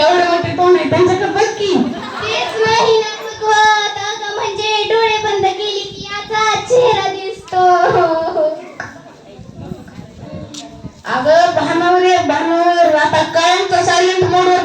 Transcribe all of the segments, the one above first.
एवढे मोठे तोंड आहे त्यांच्याकडे बघ की. तेच नाही ना चुकवत म्हणजे डोळे बंद केली की याचा चेहरा दिसतो. अगं भानवर भानवर. आता कायमचं सायलेंट मोडवर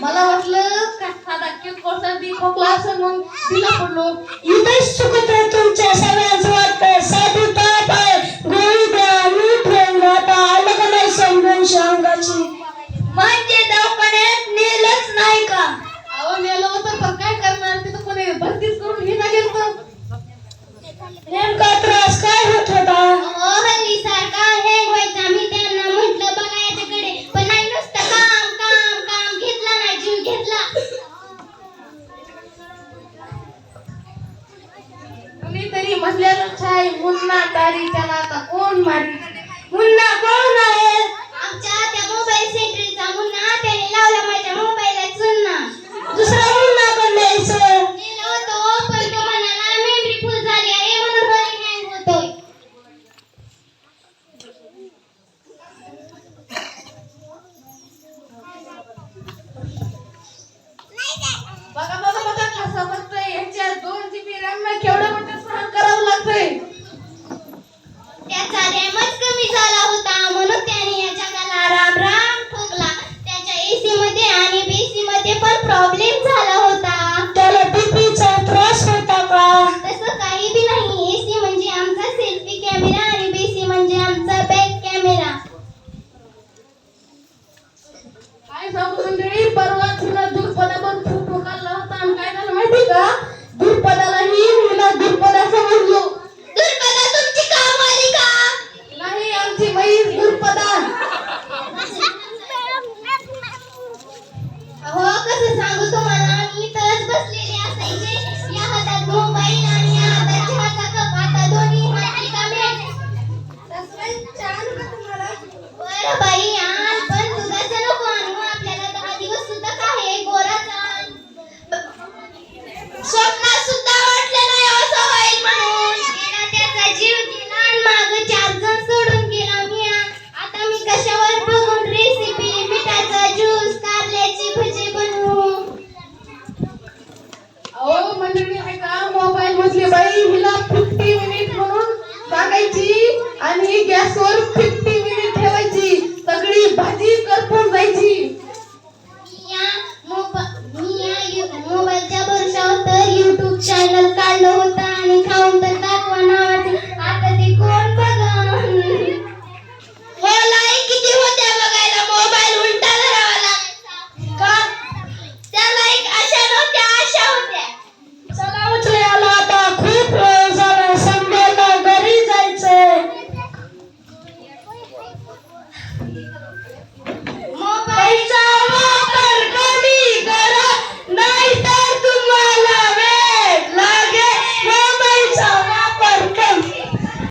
मला वाटलं का साधा केक कोर्स खोकला असेल म्हणून तिला पडलो. ಮದ್ಲೆರು ಚಾಯ್ ಮುನ್ನ ತಾರಿ ಚಲಾತ ಕೋನ್ ಮಾಡಿ ಮುನ್ನ ಕೋನ್ ಆಯೆ ನಮ್ಮ ಹೇಳಿ ಬರುವಂಥ ದಿವಸ अहो मंडळी ऐका मोबाईल मधली बाई हिला फिफ्टी मिनिट म्हणून सांगायची आणि गॅसवर फिफ्टी मिनिट ठेवायची. सगळी भाजी